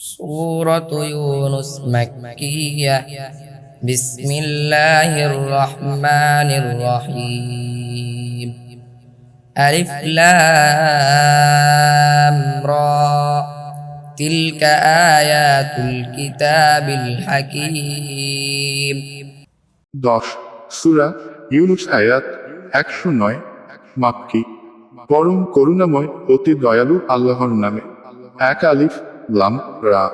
سورة يونس مكية بسم الله الرحمن الرحيم ألف لام را تلك آيات الكتاب الحكيم দশ সুরা ইউনুস আয়াত একশো নয় মাক্কি পরম করুণাময় অতি দয়ালু আল্লাহর নামে এক আলিফ লাম রা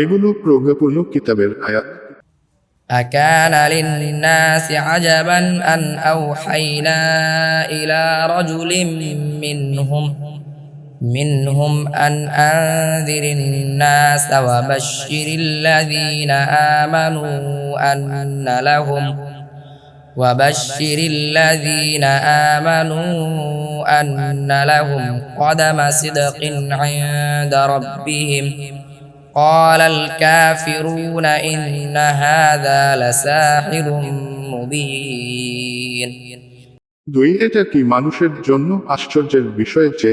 এগুলো প্রজ্ঞাপূর্ণ কিতাবের আয়াত أكان للناس عجبا أن أوحينا إلى رجل منهم منهم أن أنذر الناس وبشر الذين آمنوا أن لهم وبشر الذين آمنوا أن لهم قدم صدق عند ربهم قال الكافرون إن هذا لساحر مبين দুই এটা কি মানুষের জন্য আশ্চর্যের বিষয় যে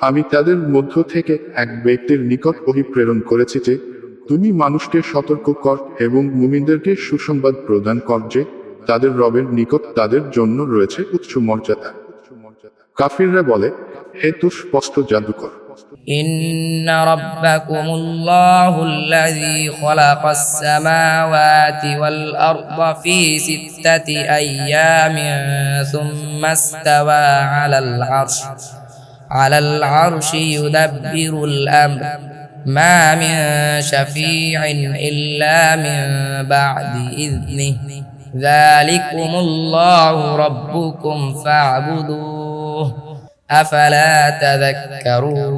আমি তাদের মধ্য থেকে এক ব্যক্তির নিকট অভিপ্রেরণ করেছি যে তুমি মানুষকে সতর্ক কর এবং মুমিনদেরকে সুসংবাদ প্রদান কর যে তাদের রবের নিকট তাদের জন্য রয়েছে উচ্চ মর্যাদা কাফিররা বলে হে তো স্পষ্ট জাদুকর إن ربكم الله الذي خلق السماوات والأرض في ستة أيام ثم استوى على العرش على العرش يدبر الأمر ما من شفيع إلا من بعد إذنه ذلكم الله ربكم فاعبدوه أفلا تذكرون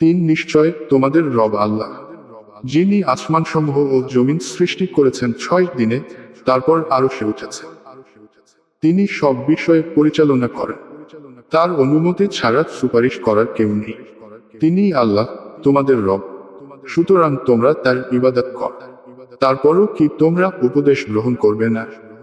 তিন নিশ্চয় তোমাদের রব আল্লাহ যিনি আসমানসমূহ ও জমিন সৃষ্টি করেছেন ছয় দিনে তারপর আরো সে উঠেছে তিনি সব বিষয়ে পরিচালনা করেন তার অনুমতি ছাড়া সুপারিশ করার কেউ নেই তিনি আল্লাহ তোমাদের রব সুতরাং তোমরা তার ইবাদত কর তারপরও কি তোমরা উপদেশ গ্রহণ করবে না?